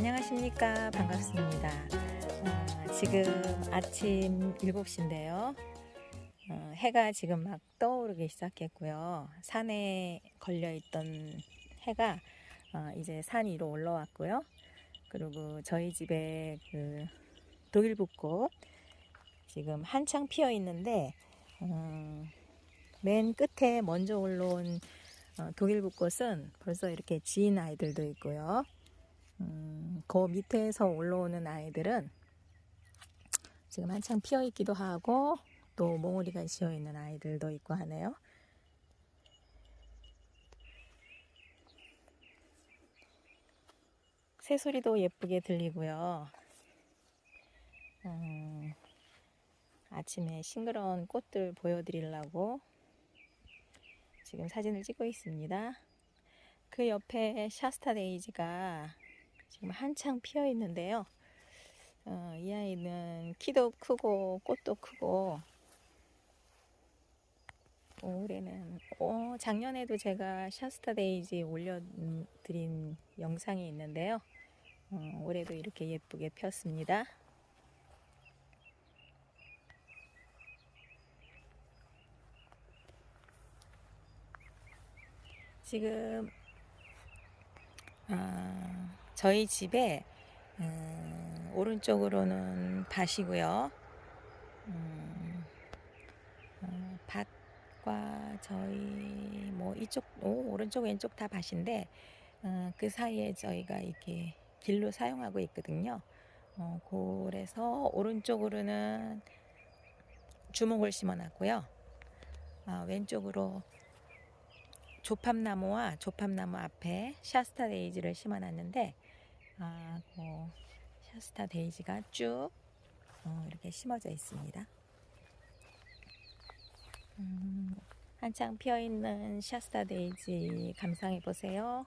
안녕하십니까 반갑습니다. 아, 지금 아침 7시인데요. 어, 해가 지금 막 떠오르기 시작했고요. 산에 걸려 있던 해가 어, 이제 산 위로 올라왔고요. 그리고 저희 집에 그 독일 북꽃 지금 한창 피어 있는데 음, 맨 끝에 먼저 올라온 어, 독일 북꽃은 벌써 이렇게 지인 아이들도 있고요. 음, 그 밑에서 올라오는 아이들은 지금 한창 피어 있기도 하고 또 몽우리가 지어 있는 아이들도 있고 하네요. 새소리도 예쁘게 들리고요. 음, 아침에 싱그러운 꽃들 보여드리려고 지금 사진을 찍고 있습니다. 그 옆에 샤스타 데이지가 지금 한창 피어 있는데요. 어, 이 아이는 키도 크고 꽃도 크고 올해는 어, 작년에도 제가 샤스타 데이지 올려드린 영상이 있는데요. 어, 올해도 이렇게 예쁘게 폈습니다. 지금 아, 저희 집에 음, 오른쪽으로는 밭이고요. 음, 어, 밭과 저희 뭐 이쪽 오, 오른쪽 왼쪽 다 밭인데 어, 그 사이에 저희가 이렇게 길로 사용하고 있거든요. 어, 그래서 오른쪽으로는 주목을 심어놨고요. 아, 왼쪽으로 조팝나무와 조팝나무 앞에 샤스타 데이지를 심어놨는데 아, 그 샤스타 데이지가 쭉 어, 이렇게 심어져 있습니다. 음, 한창 피어 있는 샤스타 데이지 감상해 보세요.